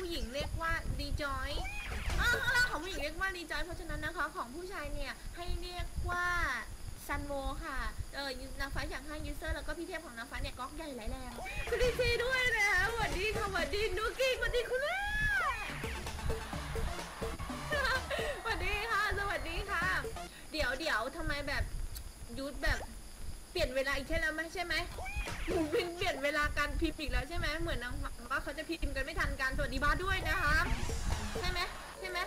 ผู้หญิงเรียกว่าดีจอยอ้าวข้างล่างของผู้หญิงเรียกว่าดีจอยเพราะฉะนั้นนะคะของผู้ชายเนี่ยให้เรียกว่าซันโวค่ะ เออนางฟ้าอย่างห้างยูเซอร์แล้วก็พี่เทพของนางฟ้าเนี่ยก๊อกใหญ่หลายแรงคุณดีซีด้วยนะคะสวัสดีค่ะสวัสดีนุกกี้สวัสดีคุณแม่สวัสดีค่ะ สวัสดีค่ะ เดี๋ยวเดี๋ยวทำไมแบบยุดแบบ เปลี่ยนเวลาอีกแค่แล้วไหมใช่ไหมหมูบินเปลี่ยนเวลาการพิมพ์อีกแล้วใช่ไหมเหมือนนางว่าเขาจะพิมพ์กันไม่ทันการสวัสดีบ้าด้วยนะคะใช่ไหมใช่ไหม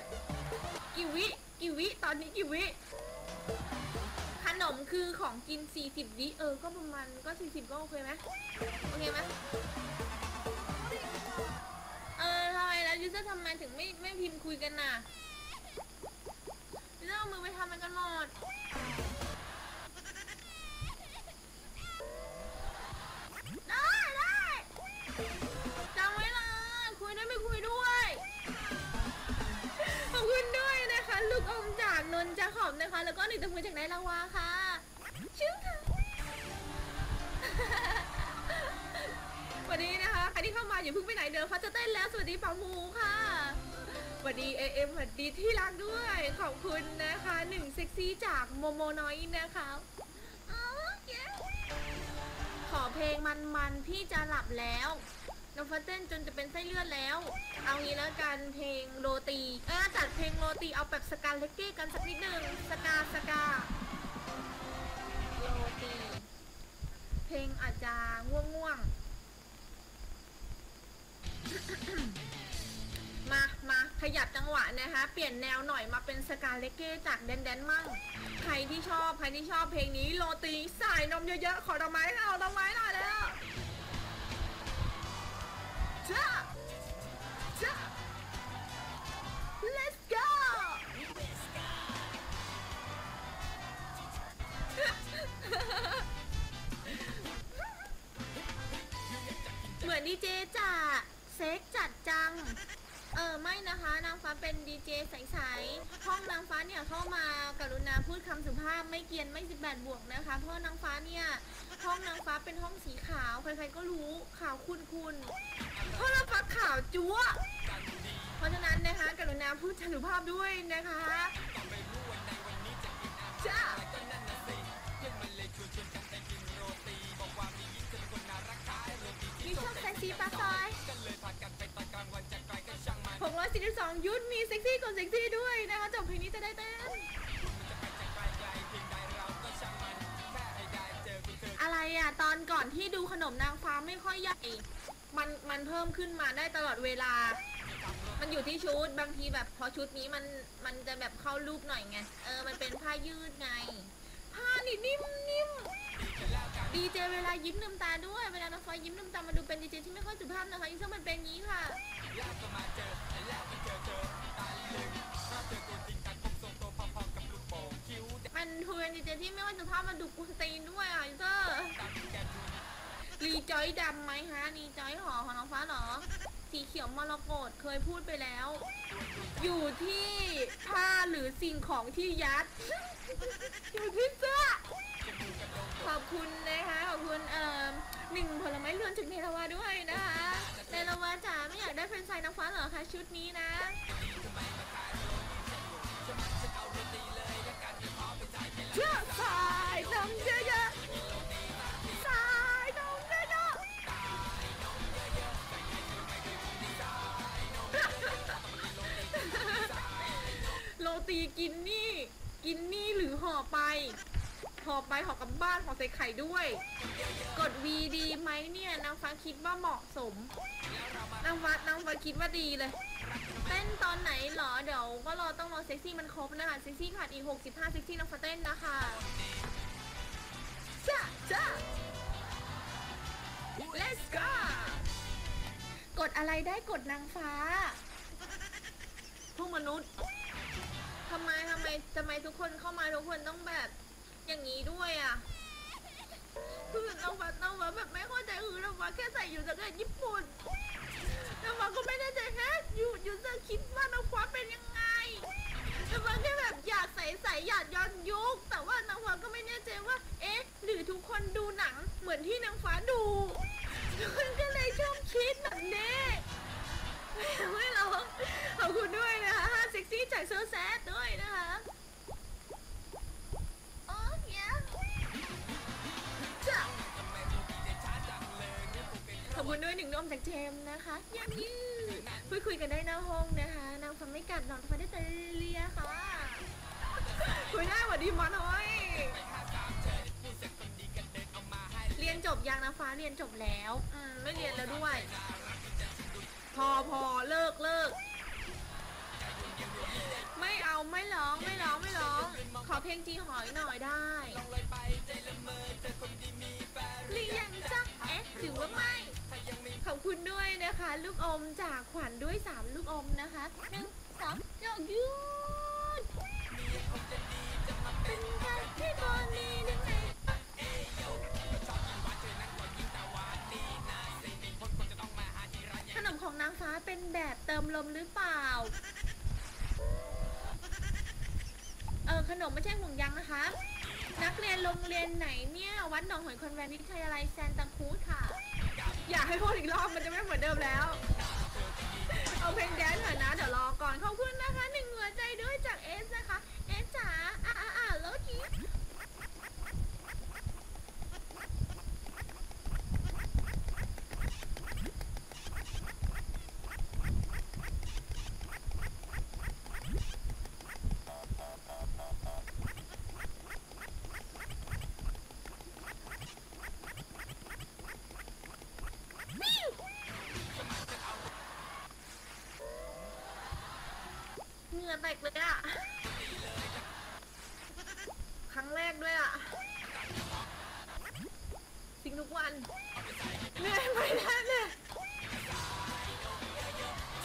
กี่วิกี่วิตอนนี้กี่วิขนมคือของกิน 40วิเออ ก็ประมาณก็ 40 ก็โอเคไหมโอเคไหมเออทำไมแล้วยูเซอร์ทำไมถึงไม่ไม่พิมพ์คุยกันน่ะยูเซอร์เอามือไปทำมันกันหมด นท์จะขอบนะคะ แล้วก็หนึ่งตะมือจากไหนลาวาค่ะชื่อค่ะวัสดีนะคะใครที่เข้ามาอย่าเพิ่งไปไหนเดินเขาจะเต้นแล้วสวัสดีปามูค่ะสวัสดีเอเอ็มสวัสดีที่รักด้วย ขอบคุณนะคะหนึ่งเซ็กซี่จากโมโมน้อยนะคะขอเพลงมันๆพี่จะหลับแล้ว น้องฟ้าเต้นจนจะเป็นไส้เลือดแล้ว เอางี้แล้วกันเพลงโรตีเออจัดเพลงโรตีเอาแบบสกาเลกเก้กันสักนิดหนึ่งสกาสกาโรตี เพลงอาจจะง่วงง่วงๆมามาขยับจังหวะนะคะ เปลี่ยนแนวหน่อยมาเป็นสกาเลกเก้จากแดนแดนมั่ง ใครที่ชอบ ใครที่ชอบเพลงนี้โรตีใส่นมเยอะๆ ขอดอกไม้ค่ะเอดอกไม้หน่อยแล้ว let's go เหมือนดีเจจ่าเซ็กจัดจัง เออไม่นะคะ นางฟ้าเป็นดีเจใสๆห้องนางฟ้าเนี่ยเข้ามากรุณาพูดคำสุภาพไม่เกียนไม่18บวกนะคะ เพราะนางฟ้าเนี่ยห้องนางฟ้าเป็นห้องสีขาว ใครๆก็รู้ขาวคุณคุณ เพรฟ้าขาวจั๊วเพราะฉะนั้นนะคะกรุณาพูดสุภาพด้วยนะคะจ้ามีชอบเซ็กซี่ปะซอย642ยุทธมีเซ็กซี่กดเซ็กซี่ด้วยนะคะจบเพลงนี้จะได้เต้นอะไรอะ ตอนก่อนที่ดูขนมนางฟ้าไม่ค่อยใหญ่ มันมันเพิ่มขึ้นมาได้ตลอดเวลา มันอยู่ที่ชุดบางทีแบบพอชุดนี้มันมันจะแบบเข้ารูปหน่อยไง เออมันเป็นผ้ายืดไง ผ้านี่นิ่มนิ่มดีเจเวลายิ้มลืมตาด้วยเวลานางฟ้ายิ้มลืมตามาดูเป็นดีเจที่ไม่ค่อยสุภาพนะคะยิ่งซึ่งมันเป็นงนี้ค่ะมันคือเป็นดีเจที่ไม่ว่าจะภาพมาดูกูสตรีนด้วยอะยูเซอร์ รีจอยดำไหมฮะรีจอยหอของน้องฟ้าเหรอ สีเขียวมรกตเคยพูดไปแล้ว อยู่ที่ผ้าหรือสิ่งของที่ยัด อยู่ที่เสื้อขอบคุณนะคะขอบคุณเอ่อหนึ่งผลไม้ล้วนจากเนรวาด้วยนะคะเนรวาจ๋าไม่อยากได้เฟรนไซน์น้ำฟ้าเหรอคะชุดนี้นะ รีกินนี่ กินนี่หรือห่อไป ห่อไปห่อกลับบ้านห่อใส่ไข่ด้วย กดวีดีไหมเนี่ยนางฟ้าคิดว่าเหมาะสมนางฟ้านางฟ้าคิดว่าดีเลยเต้นตอนไหนเหรอเดี๋ยวก็รอต้องรอเซ็กซี่มันครบนะคะเซ็กซี่ขาดอีก65เซ็กซี่น้องฟ้าเต้นนะคะจ้าจ้า let's go กดอะไรได้กดนางฟ้า พวกมนุษย์ ทำไมทำไมทำไมทุกคนเข้ามาทุกคนต้องแบบอย่างนี้ด้วยอะ คือน้องฟ้าน้องฟ้าแบบไม่เข้าใจคือน้องฟ้าแค่ใส่อยู่จากระเทศญี่ปุ่นน้องฟ้าก็ไม่แน่ใจแค่อยู่อยู่จะคิดว่าน้องฟ้าเป็นยังไงน้องฟ้าแค่แบบอยากใส่ใส่อยากย้อนยุค แต่ว่าน้องฟ้าก็ไม่แน่ใจว่า เอ๊ะ หรือทุกคนดูหนังเหมือนที่นางฟ้าดูทุกคนก็เลยชอบคิดแบบนี้ ไม่แซดด้วยนะคะโอ้ยจ้ะขอบคุณด้วยหนึ่งนมจากเจมส์นะคะยังยืดพูดคุยกันได้หน้าห้องนะคะนางฟังไม่กัดนอนฟังได้แต่เลียค่ะคุยได้หวัดดีมาน้อยเรียนจบยังนะฟ้าเรียนจบแล้ว อืมไม่เรียนแล้วด้วย พอพอเลิกเลิก ไม่เอาไม่ร้องไม่ร้องไม่ร้อง ขอเพลงจีหอยหน่อยได้เรียนจักเอ๊ะหรือว่าไม่ ขอบคุณด้วยนะคะ ลูกอมจากขวัญด้วย3ลูกอมนะคะหนึ่งสองยกยืดเป็นการที่ตอนนี้ได้ไหม เป็นแบบเติมลมหรือเปล่า เออขนมไม่ใช่ห่วงยางนะคะ นักเรียนโรงเรียนไหนเนี่ย วัดหนองหอยคอนแวนต์วิทยาลัยแซนตังคูดค่ะ อยากให้พูดอีกรอบมันจะไม่เหมือนเดิมแล้ว เอาเพลงแดนซ์หน่อยนะ เดี๋ยวรอก่อนขอบคุณนะคะหนึ่งหัวใจด้วยจากเอสนะคะ เอสจ๋าอ่าอ่าอ่าโลกี้ เหงื่อแตกเลยอะครั้งแรกด้วยอะสิ่งทุกวันเหนื่อยไม่ได้เลย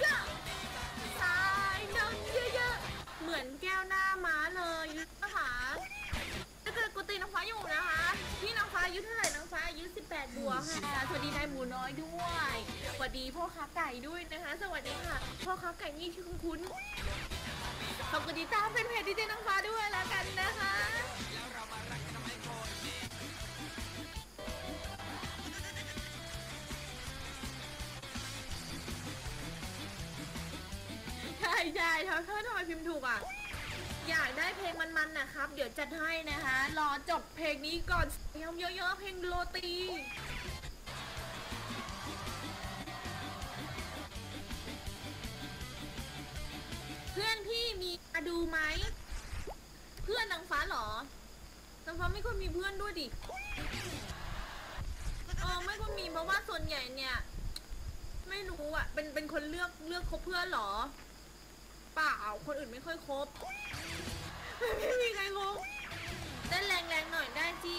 จ้าสายนมเยอะๆ เหมือนแก้วหน้าม้าเลยยุทธค่ะถ้าเกิดกูตีน้องฟ้าอยู่นะคะ พี่น้องฟ้าอายุเท่าไหร่น้องฟ้าอายุ 18 บวกค่ะ สวัสดีนายหมูน้อยด้วย สวัสดีพ่อค้าไก่ด้วยนะคะ สวัสดีค่ะ พ่อค้าไก่นี่ชื่อคุ้นคุ้น ตามเป็นเพจดีเจน้องฟ้าด้วยแล้วกันนะคะใช่ใช่ถ้าถ้าทำไมพิมพ์ถูกอะ อยากได้เพลงมันๆนะครับ เดี๋ยวจัดให้นะคะ รอจบเพลงนี้ก่อนยอมเยอะๆเพลงโรตี ดูไหม เพื่อนนางฟ้าเหรอนางฟ้าไม่ค่อยมีเพื่อนด้วยดิเออไม่ค่อยมีเพราะว่าส่วนใหญ่เนี่ย ไม่รู้อะ เป็นเป็นคนเลือกเลือกคบเพื่อนเหรอ เปล่าคนอื่นไม่ค่อยคบ ไม่มีใครคบเต้นแรงๆหน่อยได้จี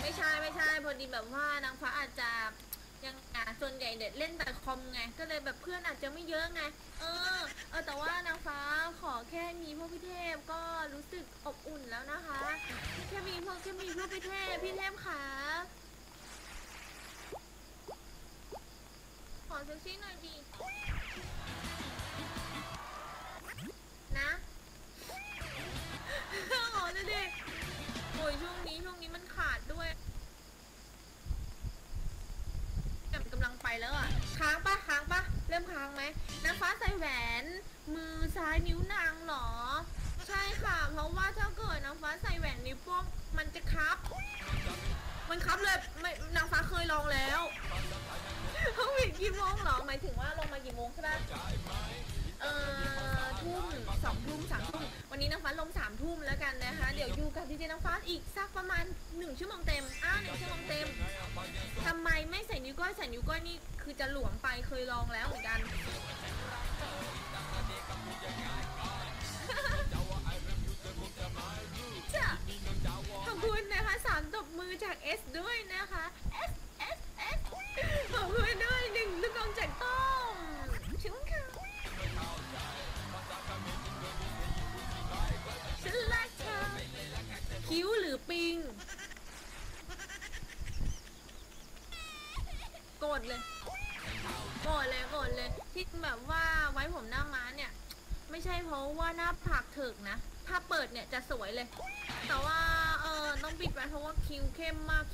ไม่ใช่ไม่ใช่พอดีแบบว่านางฟ้าอาจจะ ยังอะส่วนใหญ่เด็ดเล่นแต่คอมไง ก็เลยแบบเพื่อนอาจจะไม่เยอะไง เออ เออแต่ว่านางฟ้าขอแค่มีพวกพี่เทพก็รู้สึกอบอุ่นแล้วนะคะแค่มีพวกแค่มีพวกพี่เทพพี่เทพขาขอเซ็กซี่หน่อยดีนะโอ้ดูดิโอ้ยช่วงนี้ช่วงนี้มันขาดด้วยแต่มันกำลังไป แล้วอะ ค้างปะค้างปะเริ่มค้างไหมนางฟ้าใส่แหวน มือซ้ายนิ้วนางเหรอ ใช่ค่ะ เพราะว่าถ้าเกิดนางฟ้าใส่แหวนนิ้วโป้งมันจะคับ มันคับเลยไม่นางฟ้าเคยลองแล้วเขาผิดกี่โมงเหรอ หมายถึงว่าลงมากี่โมงใช่ปะ เอ่อทุ่มสองทุ่มสามทุ่มวันนี้น้ำฟ้าลงสามทุ่มแล้วกันนะคะ เดี๋ยวอยู่กับดีเจน้ำฟ้าอีกสักประมาณหนึ่งชั่วโมงเต็มอ้าหนึ่งชั่วโมงเต็มทำไมไม่ใส่นิ้วก้อยใส่นิ้วก้อยนี่คือจะหลวมไปเคยลองแล้วเหมือนกันจ้ะขอบคุณนะคะสามตบมือจาก S ด้วย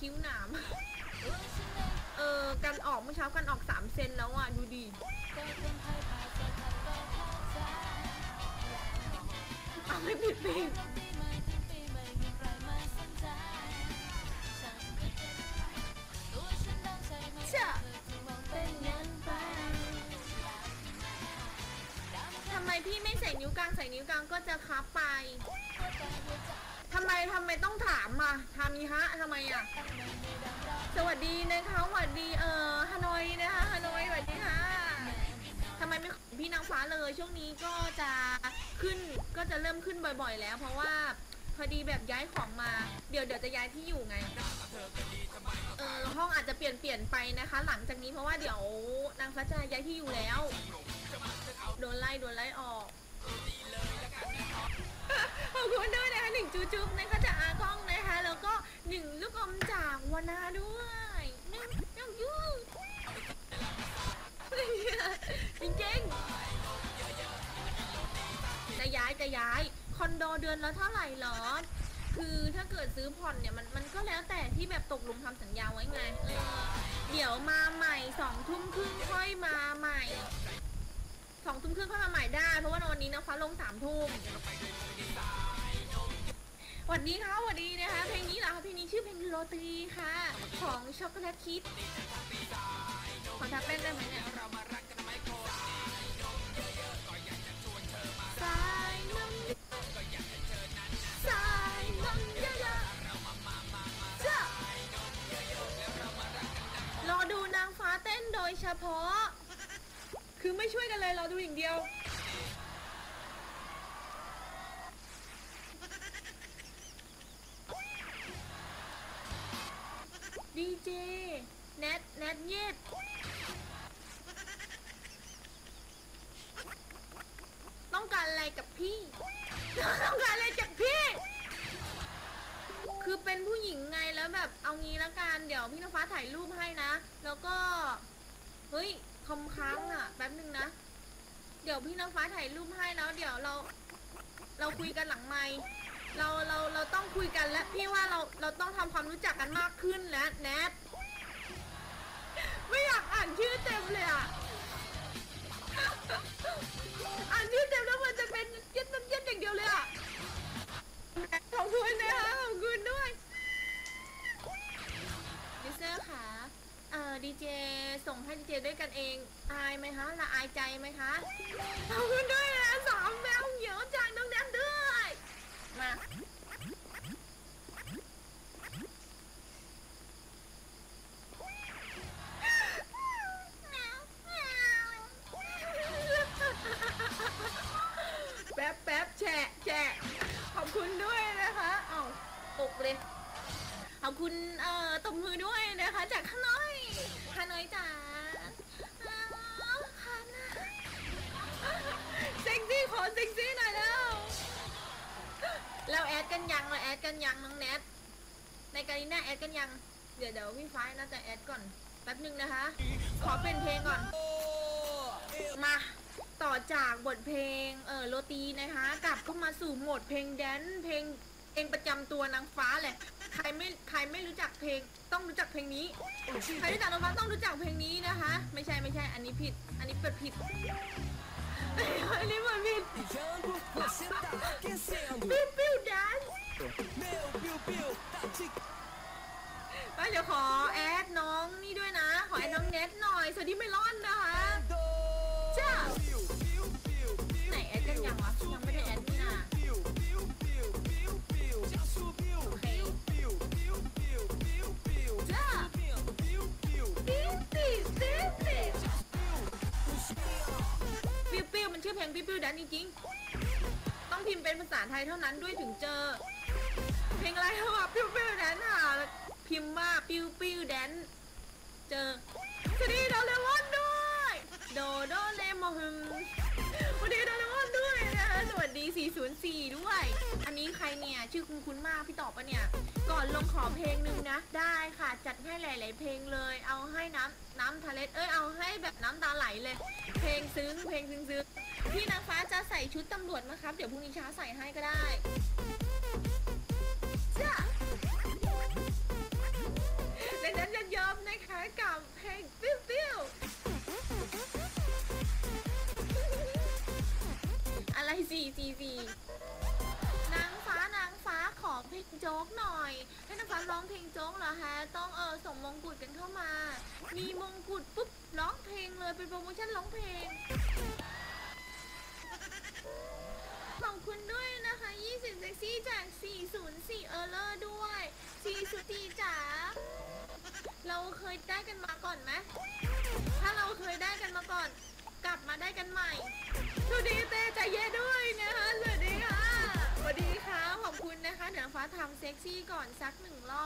คิ้วหนาม เออกันออกเมื่อเช้ากันออกสามเซนแล้วอะ ดูดีปีจะเป็นยังไงทำไมพี่ไม่ใส่นิ้วกลางใส่นิ้วกลางก็จะคับไป ทำไมทำไมต้องถามมาทามีฮะทำไมอะ สวัสดีนะคะสวัสดีเอ่อฮานอยนะคะฮานอยสวัสดีค่ะทำไมไม่พี่นางฟ้าเลย ช่วงนี้ก็จะขึ้นก็จะเริ่มขึ้นบ่อย ๆ แล้ว เพราะว่าพอดีแบบย้ายของมา เดี๋ยวเดี๋ยวจะย้ายที่อยู่ไงเออห้องอาจจะเปลี่ยนเปลี่ยนไปนะคะ หลังจากนี้เพราะว่าเดี๋ยวนางฟ้าจะย้ายที่อยู่แล้ว โดนไล่โดนไล่ออก ขอบคุณด้วยนะคะหนึ่งจูจุ๊บนะคะจากอากล้องนะคะ แล้วก็หนึ่งลูกอมจากวานาด้วยนึ่งยังยูจริงๆจะย้ายจะย้ายคอนโดเดือนละเท่าไหร่หรอ คือถ้าเกิดซื้อผ่อนเนี่ยมันมันก็แล้วแต่ที่แบบตกลงทำสัญญาไว้ไงเออเดี๋ยวมาใหม่สองทุ่มครึ่งค่อยมาใหม่สองทุ่มครึ่งค่อยมาใหม่ได้ เพราะว่าวันนี้นะฟ้าลงสามทุ่ม สวัสดีค่ะสวัสดีนะคะเพลงนี้เหรอคะเพลงนี้ชื่อเพลงโรตีค่ะ ของช็อกโกแลตคิดขอทับแป้งได้ไหมเนี่ย เจ แนท แนทเย็ดต้องการอะไรกับพี่ ต้องการอะไรจากพี่ คือเป็นผู้หญิงไงแล้วแบบเอางี้ละกัน เดี๋ยวพี่น้ำฟ้าถ่ายรูปให้นะ แล้วก็ เฮ้ยคอมค้างอะ แป๊บนึงนะ เดี๋ยวพี่น้ำฟ้าถ่ายรูปให้แล้ว เดี๋ยวเรา เราคุยกันหลังไมค์ เราเราเราต้องคุยกันและพี่ว่าเราเราต้องทำความรู้จักกันมากขึ้นแล้วแนทไม่อยากอ่านชื่อเต็มเลยอะ อ่านชื่อเต็มแล้วมันจะเป็นเย็ดเย็ดอย่างเดียวเลยอะขอบคุณนะคะขอบคุณด้วยดิเซอร์ค่ะเอ่อดีเจส่งให้ดีเจด้วยกันเอง อายไหมคะละอายใจไหมคะขอบคุณด้วยนะสามแมวเหยียวจากน้องแนทด้วย มา แป๊บแป๊บแฉะแฉะขอบคุณด้วยนะคะ เอ้า ตกเลย ขอบคุณเอ่อตบมือด้วยนะคะ จากข้าน้อยฮานอยจ๋าอ้าวฮานาเซ็กซี่ขอเซ็กซี่หน่อยแล้ว เราแอดกันยังเราแอดกันยังน้องแนทในการีน่าแอดกันยัง เดี๋ยวเดี๋ยวพี่ฟ้าน่าจะแอดก่อนแป๊บนึงนะคะ ขอเป็นเพลงก่อน มาต่อจากบทเพลงเออโรตีนะคะ กลับเข้ามาสู่โหมดเพลงแดนซ์เพลง เพลงประจำตัวนางฟ้าแหละ ใครไม่ใครไม่รู้จักเพลงต้องรู้จักเพลงนี้ใครรู้จักนางฟ้าต้องรู้จักเพลงนี้นะคะ ไม่ใช่ไม่ใช่ อันนี้ผิด อันนี้เปิดผิด อันนี้เปิดผิด Jango, você tá aquecendo. ปิ้วปิ้วแดน Meu piu-piu tá te ไปเดี๋ยวขอแอดน้องนี่ด้วยนะ ขอแอดน้องเน็ตหน่อย สวัสดีเมลอนนะคะ จ้า เพลงปิ้นจริงๆ ต้องพิมพ์เป็นภาษาไทยเท่านั้นด้วยถึงเจอ เพลงอะไรวะปิ้วปิ้วแดนอะ พิมพ์ว่าปิ้วปิ้วแดน เจอสวัสดีโดเรมอนด้วย โดโดเรมอนสวัสดีโดเรมอนด้วยนะคะสวัสดี 404 ด้วย อันนี้ใครเนี่ย ชื่อคุณคุณมากพี่ตอบปะเนี่ย ก่อนลงขอเพลงหนึ่งนะ ได้ค่ะ จัดให้หลาย ๆ เพลงเลย เอาให้น้ำน้ำทะเล เอ้ย เอาให้แบบน้ำตาไหลเลย เพลงซึ้ง เพลงซึ้งซึ้ง พี่นางฟ้าจะใส่ชุดตำรวจไหมครับ เดี๋ยวพรุ่งนี้เช้าใส่ให้ก็ได้จ้าดังนั้นจะยอมนะคะกับเพลงปิ้วปิ้วอะไรสี่สี่สี่นางฟ้าขอเพลงโจ๊กหน่อยให้นางฟ้าร้องเพลงโจ๊กเหรอฮะ ต้องเออส่งมงกุฎกันเข้ามา มีมงกุฎปุ๊บร้องเพลงเลยเป็นโปรโมชั่นร้องเพลง อบคุณด้วยนะคะ 20เซ็กซี่จาก 404 เออร์เลอร์ด้วย4สุธีจ๋า เราเคยได้กันมาก่อนไหม ถ้าเราเคยได้กันมาก่อน กลับมาได้กันใหม่สวัสดีเตใจเย็ด้วยนะคะ สวัสดีค่ะ สวัสดีค่ะ ขอบคุณนะคะ เดี๋ยวฟ้าทำเซ็กซี่ก่อนสักหนึ่งรอบ